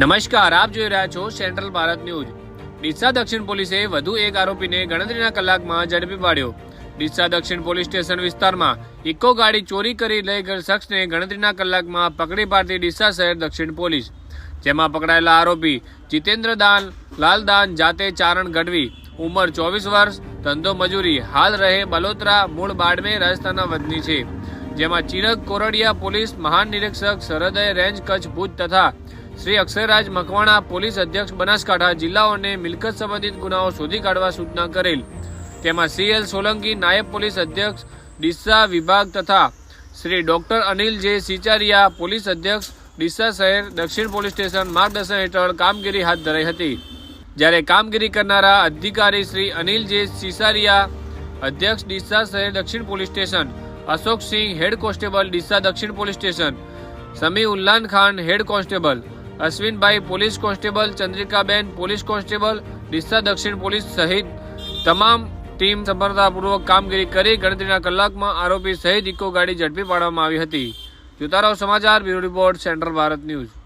નમસ્કાર, આપ જોઈ રહ્યા છો સેન્ટ્રલ ભારત ન્યૂઝ. ડીસા દક્ષિણ પોલીસે વધુ એક આરોપીને ગણતરીના કલાકમાં ઝડપી પાડ્યો. ડીસા દક્ષિણ પોલીસ સ્ટેશન વિસ્તારમાં ઇકો ગાડી ચોરી કરી લઈ ગયેલ શખ્સને ગણતરીના કલાકમાં પકડી પાડતી ડીસા શહેર દક્ષિણ પોલીસ. જેમાં પકડાયેલા આરોપી જીતેન્દ્ર દાન લાલદાન જાતે ચારણ ગઢવી, ઉંમર ચોવીસ વર્ષ, ધંધો મજૂરી, હાલ રહે બલોત્રા, મૂળ બાડમેર રાજસ્થાનના વતની છે. જેમાં ચિરક કોરડિયા પોલીસ મહાનિરીક્ષક સરહદય રેન્જ કચ્છ ભુજ તથા શ્રી અક્ષયરાજ મકવાણા પોલીસ અધ્યક્ષ બનાસકાંઠા જિલ્લાઓને મિલકત સંબંધિત ગુનાઓ શોધી કાઢવા સૂચના કરેલ. તેમાં સીએલ સોલંકી નાયબ પોલીસ અધ્યક્ષ, ડીસા વિભાગ તથા શ્રી ડોક્ટર અનિલ જે સિચારિયા પોલીસ અધ્યક્ષ, ડીસા શહેર દક્ષિણ પોલીસ સ્ટેશન માર્ગદર્શન હેઠળ કામગીરી હાથ ધરાઈ હતી. જ્યારે કામગીરી કરનારા અધિકારી શ્રી અનિલ જે સિસારિયા અધ્યક્ષ, ડીસા શહેર દક્ષિણ police station, Ashoksinh head constable, Deesa દક્ષિણ police station Sami Ullah Khan head constable Ashwinbhai police constable, Chandrikaben police constable, Deesa દક્ષિણ પોલીસ સહિત તમામ ટીમ સફળતાપૂર્વક કામગીરી કરી ગણતરીના કલાકમાં આરોપી સહિત ઇકો ગાડી ઝડપી પાડવામાં આવી હતી. જોતા સમાચાર, bureau report, central Bharat news.